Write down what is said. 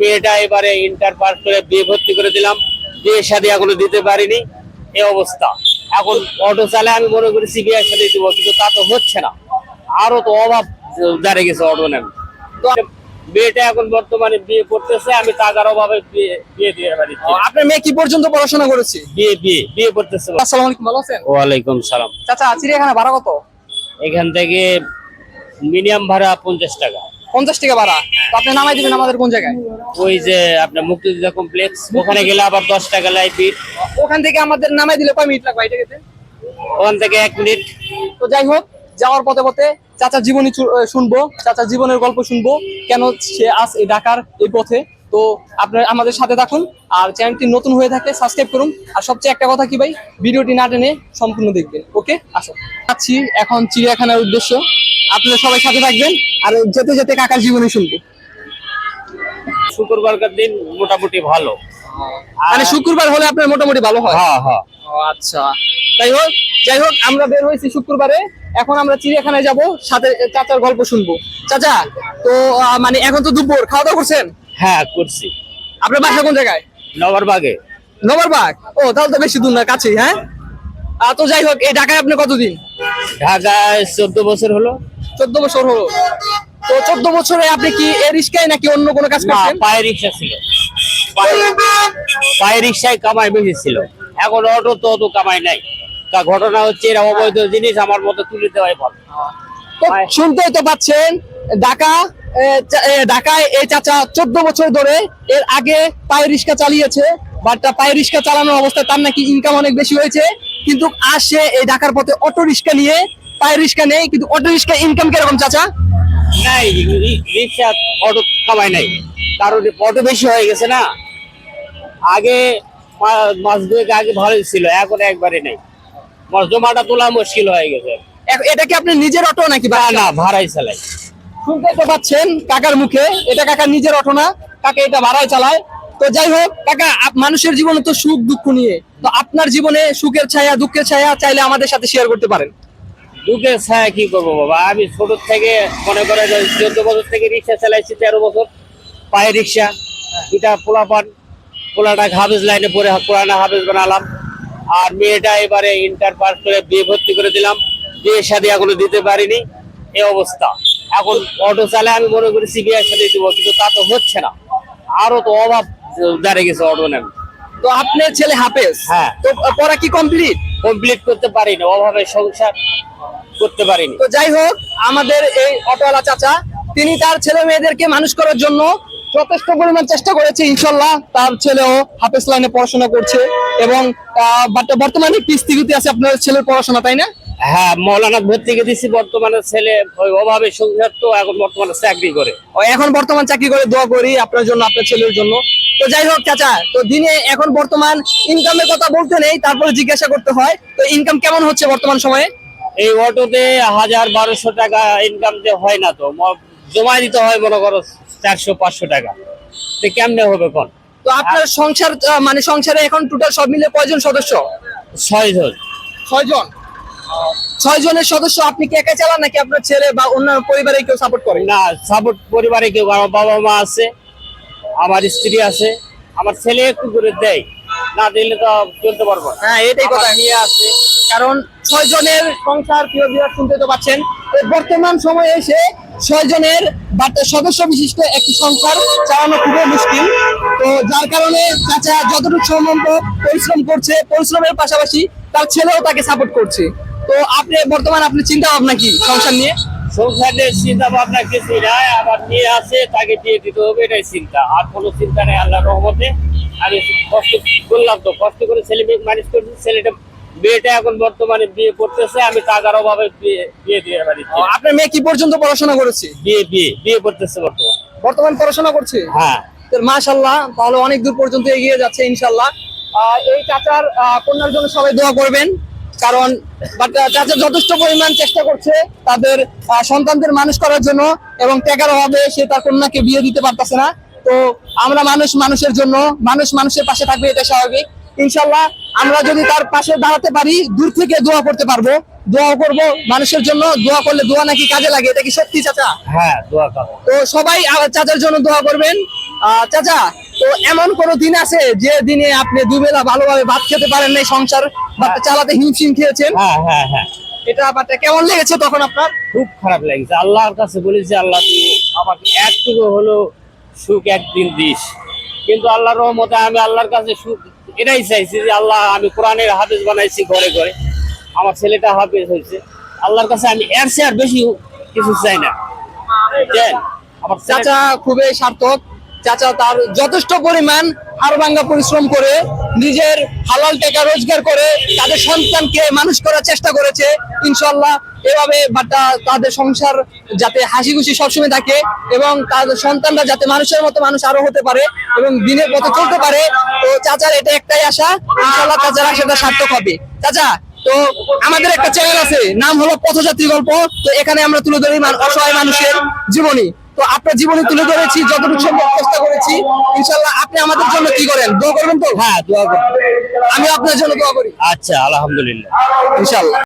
মেয়েটা এবারে inter pass করে বিয়ে ভর্তি করে দিলাম। বিয়ে সাথে এখনও দিতে পারিনি। এই অবস্থা। এখন অটো চালায় আমি মনে করেছি বিয়ের সাথে দিব কিন্তু তা তো হচ্ছে না। আরও তো অভাব দাঁড়িয়ে গেছে অটো নেন তো মেয়েটা এখন বর্তমানে বিয়ে করতেছে আমি টাকার অভাবে বিয়ে বিয়ে দিয়ে পারিছি আপনার মেয়ে কি পর্যন্ত পড়াশোনা করেছে? বিয়ে বিয়ে বিয়ে করতেছে আসসালামু আলাইকুম ভালো আছেন? ওয়ালাইকুম সালাম। চাচা চিড়িয়াখানা ভাড়া কত? এখান থেকে মিনিমাম ভাড়া পঞ্চাশ টাকা। পঞ্চাশ টাকা ভাড়া। তো আপনি নামাই দিবেন আমাদের কোন জায়গায়? ওই যে আপনার মুক্তিযোদ্ধা কমপ্লেক্স ওখানে গেলে আবার দশ টাকা লাই ওখান থেকে আমাদের নামাই দিলে কয় মিনিট লাগবে এটা ওখান থেকে এক মিনিট। তো যাই হোক যাওয়ার পথে পথে চাচার জীবনী শুনব চাচার জীবনের গল্প শুনব কেন সে আজ এই ঢাকার এই পথে। তো আপনার আমাদের সাথে থাকুন আর চ্যানেলটি নতুন হয়ে থাকলে সাবস্ক্রাইব করুন। আর সবচেয়ে একটা কথা কি ভাই? ভিডিওটি না টেনে সম্পূর্ণ দেখবেন। ওকে আসো। যাচ্ছি এখন চিড়িয়াখানার উদ্দেশ্য। আপনারা সবাই সাথে থাকবেন আর যেতে যেতে কাকার জীবনী শুনব। শুক্রবারকার দিন মোটামুটি ভালো। মানে শুক্রবার হলে আপনার মোটামুটি ভালো হয়। হ্যাঁ হ্যাঁ। আচ্ছা। তাই হোক যাই হোক আমরা বের হয়েছি শুক্রবারে। এখন আমরা চিড়িয়াখানায় যাব সাথে চাচার গল্প শুনব। চাচা তো মানে এখন তো দুপুর খাওয়া দাওয়া করছেন? হ্যাঁ করছি। আপনার বাসা কোন জায়গায়? নগরবাগে নগরবাগ ও তাহলে তো বেশি দূর না কাছেই হ্যাঁ? তো যাই হোক এই ঢাকায় আপনি কতদিন? ঢাকায় চোদ্দ বছর হলো? চোদ্দ বছর হলো। তো চোদ্দ বছরে আপনি কি এ রিস্কায় নাকি অন্য কোনো কাজ পায়ে রিক্সা ছিল। পায়ে- রিক্সায় কামাই বেশি ছিল। এখন অটো তো অত কামাই নাই। তা ঘটনা হচ্ছে এরা অবৈধ জিনিস আমার মতো তুলে দেওয়াই ভালো। শুনতেই তো পাচ্ছেন ঢাকা ঢাকায় এই চাচা চোদ্দ বছর ধরে এর আগে পায়ে রিক্সা চালিয়েছে বাট পায়ে রিক্সা চালানোর অবস্থায় তার নাকি ইনকাম অনেক বেশি হয়েছে। কিন্তু আসে এই ঢাকার পথে অটো রিক্সা নিয়ে পায়ে রিক্সা নেই কিন্তু অটো রিক্সা ইনকাম কীরকম চাচা? নাই রিক্সা অটো কামাই নাই। কারণ অটো বেশি হয়ে গেছে না। আগে মাস দুয়েক আগে ভালোই ছিল এখন একবারে নেই। মাস জমাটা তোলা মুশকিল হয়ে গেছে। এটা কি আপনি নিজের অটো নাকি না না ভাড়াই চালাই। শুনতে তো পাচ্ছেন কাকার মুখে এটা কাকার নিজের অটো না কাকা এটা ভাড়ায় চালায়। তো যাই হোক, কাকা মানুষের জীবনে তো সুখ, দুঃখ নিয়ে। তো আপনার জীবনে সুখের ছায়া, দুঃখের ছায়া চাইলে আমাদের সাথে শেয়ার করতে পারেন। দুঃখের ছায়া কি করব বাবা? আমি ছোট থেকে মনে করে চোদ্দ বছর থেকে রিক্সা চালাইছি, তেরো বছর। পায়ে রিক্সা দুটা পোলা পান পোলাটা হাফেজ লাইনে পরে পুরানা হাফেজ বানালাম। আর মেয়েটা এবারে ইন্টার পাস করে বিয়ে ভর্তি করে দিলাম। বিয়ের সাথে এখনও দিতে পারিনি। এই অবস্থা। এখন অটো চালায় আমি মনে করি বিয়ের সাথে দিব, কিন্তু তা তো হচ্ছে না। আরও তো অভাব দাঁড়িয়ে গেছে অটো নেন তো আপনার ছেলে হাফেজ? হ্যাঁ। তো পড়া কি কমপ্লিট কমপ্লিট করতে পারিনি অভাবে সংসার করতে পারিনি। তো যাই হোক আমাদের এই অটোওয়ালা চাচা তিনি তার ছেলে মেয়েদেরকে মানুষ করার জন্য যথেষ্ট পরিমাণ চেষ্টা করেছে ইনশাল্লাহ। তার ছেলেও হাফেজ লাইনে পড়াশোনা করছে এবং বর্তমানে স্থিতিতে আছে আপনার ছেলের পড়াশোনা তাই না? হ্যাঁ মৌলানা ভর্তি দিছি বর্তমানে ছেলে ওই অভাবে সংসার তো এখন বর্তমানে চাকরি করে। ও, এখন বর্তমান চাকরি করে দোয়া করি আপনার জন্য আপনার ছেলের জন্য। তো যাই হোক চাচা তো দিনে এখন বর্তমান ইনকামের কথা বলতে নেই তারপরে জিজ্ঞাসা করতে হয়। তো ইনকাম কেমন হচ্ছে বর্তমান সময়ে? এই অটোতে হাজার বারোশো টাকা ইনকাম যে হয় না তো জমা দিতে হয় মনে করো চারশো পাঁচশো টাকা। তো কেমনে হবে কোন তো আপনার সংসার মানে সংসারে এখন টোটাল সব মিলে কয়জন সদস্য? ছয় জন ছয় জনের সদস্য আপনি কি একা চালান নাকি আপনার ছেলে বা অন্যান্য পরিবারে কেউ সাপোর্ট করে? না সাপোর্ট পরিবারে কেউ আমার বাবা মা আছে আমার স্ত্রী আছে আমার ছেলে একটু করে দেয় না দিলে তো চলতে পারব হ্যাঁ এটাই কথা। মেয়ে আছে। কারণ ছয় জনের সংসার প্রিয় বিরাট শুনতে তো পাচ্ছেন। বর্তমান সময়ে এসে ছয় জনের সদস্য বিশিষ্ট একটি সংসার চালানো খুবই মুশকিল। তো যার কারণে চাচা যতটুকু সম্ভব পরিশ্রম করছে পরিশ্রমের পাশাপাশি তার ছেলেও তাকে সাপোর্ট করছে। তো আপনি বর্তমান আপনি চিন্তা ভাবনা কি সংসার নিয়ে? সংসারের চিন্তা ভাবনা কিছুই নাই আমার মেয়ে আছে তাকে বিয়ে দিতে হবে এটাই চিন্তা। আর কোনো চিন্তা নেই আল্লাহর রহমতে। আমি কষ্ট করলাম তো কষ্ট করে ছেলে মেয়ে মানুষ করছি ছেলেটা এখন বর্তমানে বিয়ে করতেছে আমি টাকার অভাবে বিয়ে দিয়ে পারিছি আপনার মেয়ে কি পর্যন্ত পড়াশোনা করেছে? বিয়ে বিয়ে বিয়ে করতেছে বর্তমান। বর্তমান পড়াশোনা করছে? হ্যাঁ। মাশাল্লাহ তাহলে অনেক দূর পর্যন্ত এগিয়ে যাচ্ছে ইনশাল্লাহ এই চাচার কন্যার জন্য সবাই দোয়া করবেন। কারণ বাট চাচা যথেষ্ট পরিমাণ চেষ্টা করছে তাদের সন্তানদের মানুষ করার জন্য এবং টাকার অভাবে সে তার কন্যাকে বিয়ে দিতে পারতেছে না। তো আমরা মানুষ মানুষের জন্য মানুষ মানুষের পাশে থাকবে এটা স্বাভাবিক। ইনশাল্লাহ আমরা যদি তার পাশে দাঁড়াতে পারি দূর থেকে দোয়া করতে পারব। দোয়া করব মানুষের জন্য দোয়া করলে দোয়া নাকি কাজে লাগে এটা কি সত্যি চাচা? হ্যাঁ দোয়া তো সবাই চাচার জন্য দোয়া করবেন। আহ, চাচা তো এমন কোন দিন আছে যে দিনে আপনি দুবেলা ভালোভাবে ভাত খেতে পারেন নাই সংসার ভাতটা চালাতে হিমশিম খেয়েছেন? হ্যাঁ হ্যাঁ হ্যাঁ। এটা ব্যাপারটা কেমন লেগেছে তখন আপনার? খুব খারাপ লাগছে। আল্লাহর কাছে বলেছি আল্লাহ তুই আমাকে একটুকু হলো সুখ একদিন দিস। কিন্তু আল্লাহর রহমতে আমি আল্লাহর কাছে সুখ এটাই চাইছি যে আল্লাহ আমি কোরআনের হাফেজ বানাইছি ঘরে ঘরে। আমার ছেলেটা হাফেজ হয়েছে। আল্লাহর কাছে আমি এর চেয়ে আর বেশি কিছু চাই না। আমার চাচা চাচা খুবই সার্থক। চাচা তার যথেষ্ট পরিমাণ হাড়ভাঙ্গা পরিশ্রম করে, নিজের হালাল টাকা রোজগার করে, তাদের সন্তানকে মানুষ করার চেষ্টা করেছে। ইনশাল্লাহ এভাবে বাটা তাদের সংসার যাতে হাসি খুশি সবসময় থাকে এবং তাদের সন্তানরা যাতে মানুষের মতো মানুষ আরও হতে পারে এবং দিনের পথে চলতে পারে। তো চাচার এটা একটাই আশা ইনশাল্লাহ চাচার আশাটা সার্থক হবে। চাচা, তো আমাদের একটা চ্যানেল আছে, নাম হলো পথযাত্রী গল্প। তো এখানে আমরা তুলে ধরি অসহায় মানুষের জীবনী। তো আপনার জীবনে তুলে ধরেছি যতটুকু সম্ভব চেষ্টা করেছি। ইনশাল্লাহ আপনি আমাদের জন্য কি করেন? দোয়া করবেন তো? হ্যাঁ দোয়া করবেন আমি আপনার জন্য দোয়া করি। আচ্ছা আলহামদুলিল্লাহ। ইনশাল্লাহ